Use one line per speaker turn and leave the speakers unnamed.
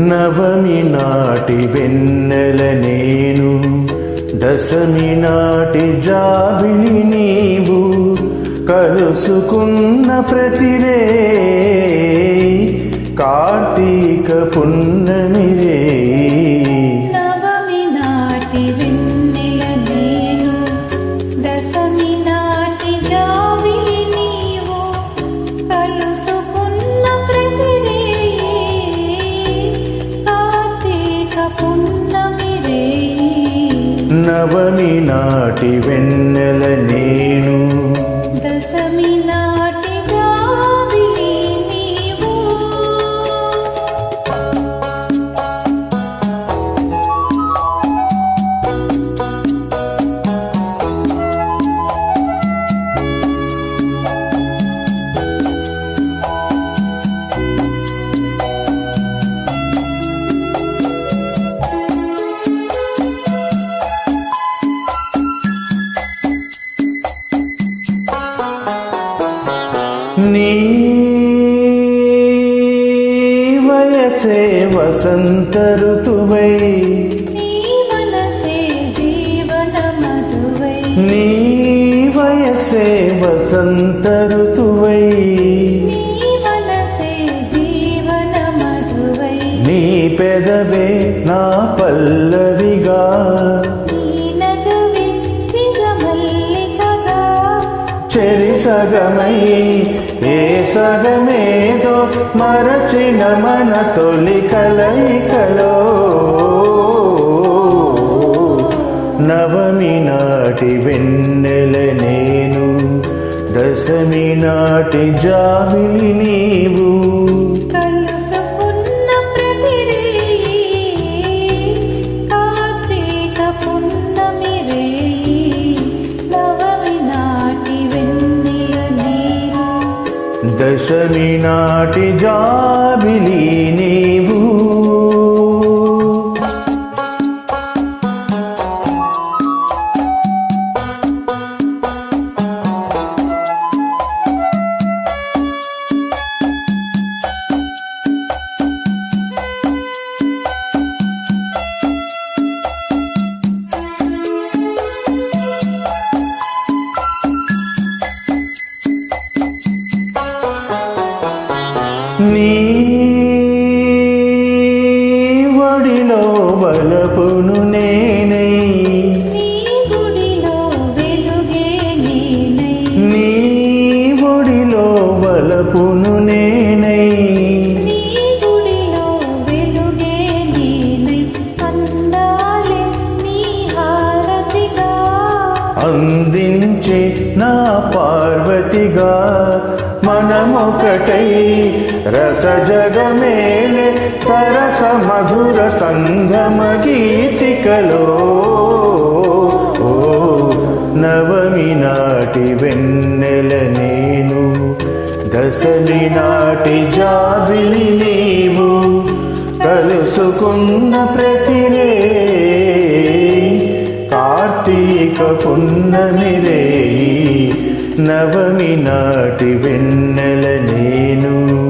నవమి నాటి వెన్నెల నేను దశమి నాటి జాబిలి నీవు కలుసుకున్న ప్రతిరే
నవమి నాటి వెన్నెల నీ
నీ వయసే వసంత ఋతువై
నీ మనసే జీవన మధువై
నీ వయసే వసంత ఋతువై
నీ
పెదవే నా పల్లవిగా చెరి సగమై ఏ సగమేదో మరచిన మన తొలి కలయికలో. నవమి నాటి వెన్నెల నేను దశమి నాటి జాబిలి నీవు. దశమి నాటి జాబిలి నీవు నీ వడిలో బలపును నేనై
నీ
ఒడిలో బలపును నేనై. అందించే నా పార్వతిగా మనమొకటై రస జగమేలే సరస మధుర సంగమ గీతికలో. నవమి నాటి వెన్నెల నేను దశమి నాటి జాబిలి నీవు కలుసుకున్న ప్రతిరే. కార్తీక పున్నమి నవమి నాటి వెన్నెల నేను.